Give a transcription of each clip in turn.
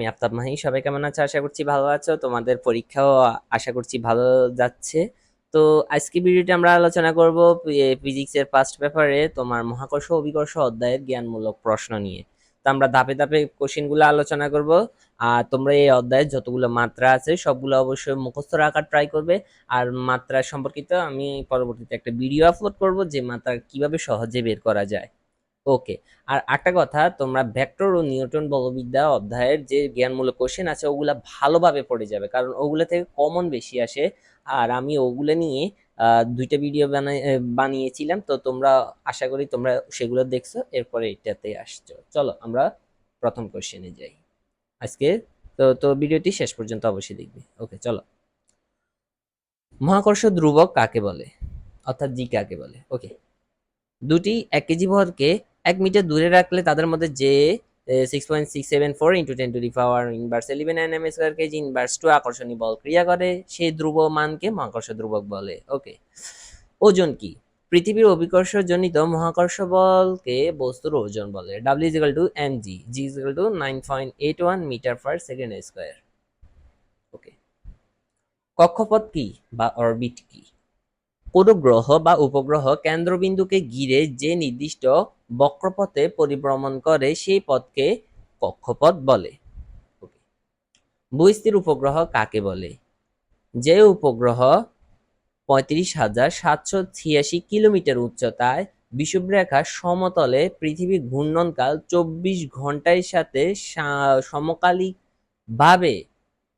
আমি আফতাব মাহি, সবাই কেমন আছো? আশা করছি ভালো আছো। তোমাদের পরীক্ষাও আশা করছি ভালো যাচ্ছে। তো আজকে ভিডিওতে আমরা আলোচনা করব ফিজিক্সের ফার্স্ট পেপারে তোমার মহাকর্ষ অভিকর্ষ অধ্যায়ের জ্ঞানমূলক প্রশ্ন নিয়ে। তো আমরা ধাপে ধাপে কোশ্চেনগুলো আলোচনা করব। আর তোমরা এই অধ্যায়ের যতগুলো মাত্রা আছে, সবগুলো অবশ্যই মুখস্থ রাখার ট্রাই করবে। আর মাত্রা সম্পর্কিত আমি পরবর্তীতে একটা ভিডিও আপলোড করব, যে মাত্রা কীভাবে সহজে বের করা যায়। ওকে আর একটা কথা, তোমরা ভেক্টর ও নিউটন বলবিদ্যা অধ্যায়ের যে জ্ঞানমূলক কোশ্চেন আছে, ওগুলা ভালোভাবে পড়ে যাবে। কারণ ওগুলা থেকে কমন বেশি আসে। আর আমি ওগুলো নিয়ে দুইটা ভিডিও বানাই বানিয়েছিলাম। তো তোমরা, আশা করি তোমরা সেগুলো দেখছ। এরপরে এটাতে আসছো। চলো, আমরা প্রথম কোশ্চেনে যাই। আজকে, তো তো ভিডিওটি শেষ পর্যন্ত অবশ্যই দেখবে। ওকে চলো। মহাকর্ষ ধ্রুবক কাকে বলে? অর্থাৎ জি কাকে বলে? ওকে দুটি এক কেজি ভরকে এক মিটার দূরে রাখলে তাদের মধ্যে যে six point six seven four into ten to the power inverse eleven nine m square kg inverse two আকর্ষণী বল ক্রিয়া করে। সেই ধ্রুব মানকে মহাকর্ষ ধ্রুবক বলে। ওকে ওজন কি? পৃথিবীর অভিকর্ষজনিত মহাকর্ষ বলকে বস্তুর ওজন বলে। W equal to m g g equal to nine point eight one metre per second square okay কক্ষপথ কি বা অরবিট কি? কোনো গ্রহ বা উপগ্রহ কেন্দ্রবিন্দুকে ঘিরে যে নির্দিষ্ট বক্রপথে পরিভ্রমণ করে সেই পথকে কক্ষপথ বলে. ভূস্থির উপগ্রহ কাকে বলে যে উপগ্রহ পঁয়ত্রিশ হাজার সাতশো ছিয়াশি কিলোমিটার উচ্চতায় বিষুবরেখা সমতলে পৃথিবীর ঘূর্ণনকাল চব্বিশ ঘণ্টার সাথে সা- সমকালিকভাবে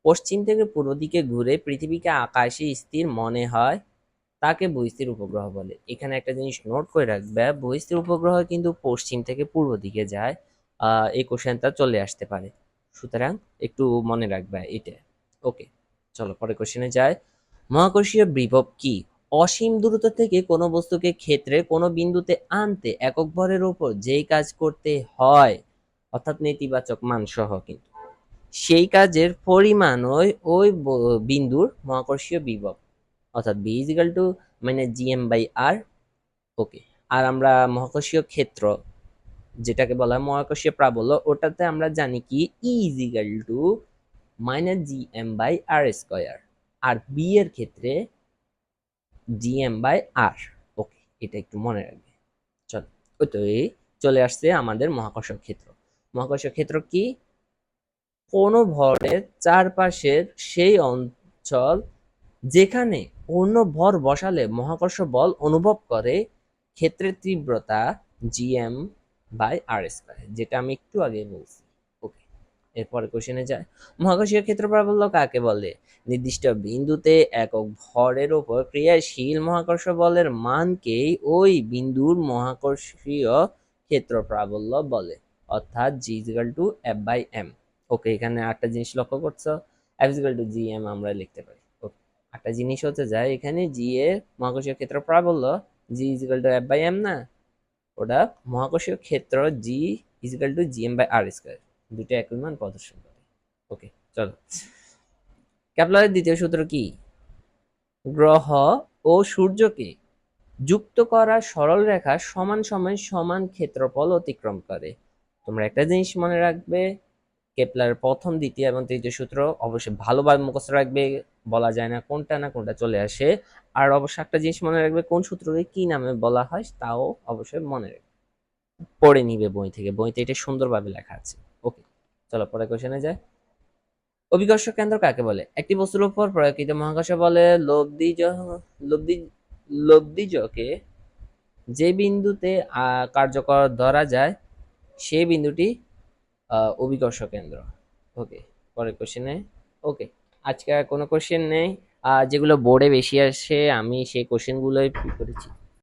পশ্চিম থেকে পূর্ব দিকে ঘুরে পৃথিবীকে আকাশে স্থির মনে হয় তাকে বহিস্থির উপগ্রহ বলে। এখানে একটা জিনিস নোট করে রাখবে, বহিস্থির উপগ্রহ কিন্তু পশ্চিম থেকে পূর্ব দিকে যায় এই কোশ্চেনটা চলে আসতে পারে। সুতরাং একটু মনে রাখবে এটা। ওকে চলো পরে কোশ্চেনে যায় মহাকর্ষীয় বিভব কি? অসীম দূরত্ব থেকে কোনো বস্তুকে ক্ষেত্রে কোনো বিন্দুতে আনতে একক ভরের উপর যেই কাজ করতে হয়, অর্থাৎ নেতিবাচক মান সহ কিন্তু। সেই কাজের পরিমাণই ওই ব- বিন্দুর মহাকর্ষীয় বিভব। অর্থাৎ বি ইজিক্যাল টু মানে জিএম বাই আর ওকে আর আমরা মহাকর্ষীয় ক্ষেত্র, যেটাকে বলা হয় মহাকর্ষীয় প্রাবল্য, ওটাতে আমরা জানি কি? E equal to minus GM by r square R V এর ক্ষেত্রে জিএম বাই আর ওকে এটা একটু মনে রাখবে। চল, ওই তো এই চলে আসছে আমাদের মহাকর্ষ ক্ষেত্র। মহাকর্ষ ক্ষেত্র কি? কোনো ভরের চারপাশের সেই অঞ্চল যেখানে অন্য ভর বসালে মহাকর্ষ বল অনুভব করে ক্ষেত্রের তীব্রতা জিএম বাই আর স্কোয়ার যেটা আমি একটু আগে বলছি। ওকে এরপরে কোশ্চেনে যায়। মহাকর্ষীয় ক্ষেত্র প্রাবল্য কাকে বলে? নির্দিষ্ট বিন্দুতে একক ভরের ওপর ক্রিয়াশীল মহাকর্ষ বলের মানকেই ওই বিন্দুর মহাকর্ষীয় ক্ষেত্র প্রাবল্য বলে, অর্থাৎ g equal to F by m okay এখানে আটটা জিনিস লক্ষ্য করছ। F equal to g m আমরা লিখতে পারি। একটা জিনিস হতে যায় এখানে জি এর মহাকর্ষীয় ক্ষেত্র প্রাবল্য g equal to F by m না, ওটা মহাকর্ষীয় ক্ষেত্র g equal to G M by r square দুটো একই মান প্রদর্শন করে। ওকে চলো। ক্যাপলারের দ্বিতীয় সূত্র কি? গ্রহ ও সূর্যকে যুক্ত করা সরল রেখা সমান সময় সমান ক্ষেত্রফল অতিক্রম করে। তোমরা একটা জিনিস মনে রাখবে কেপলারের প্রথম, দ্বিতীয় এবং তৃতীয় সূত্র অবশ্যই ভালোভাবে মুখস্থ রাখবে, বলা যায় না কোনটা না কোনটা চলে আসে। আর অবশ্যই একটা জিনিস মনে রাখবে, কোন সূত্রকে কি নামে বলা হয় তাও অবশ্যই মনে রাখবে। পড়ে নিবে বই থেকে, বইতে এটা সুন্দরভাবে লেখা আছে। ওকে, চলো পরে কোশ্চেনে যায় অভিকর্ষ কেন্দ্র কাকে বলে? একটি বস্তুর উপর প্রয়োগকৃত মহাকর্ষ বলে লব্ধি লব্ধি লব্ধিজকে যে বিন্দুতে কার্যকর ধরা যায় সেই বিন্দুটি অভিকর্ষ কেন্দ্র। ওকে পরের কোশ্চেনে ওকে আজকে আর কোনো কোশ্চেন নেই। যেগুলো বোর্ডে বেশি আসে, আমি সেই কোশ্চেনগুলোই করেছি।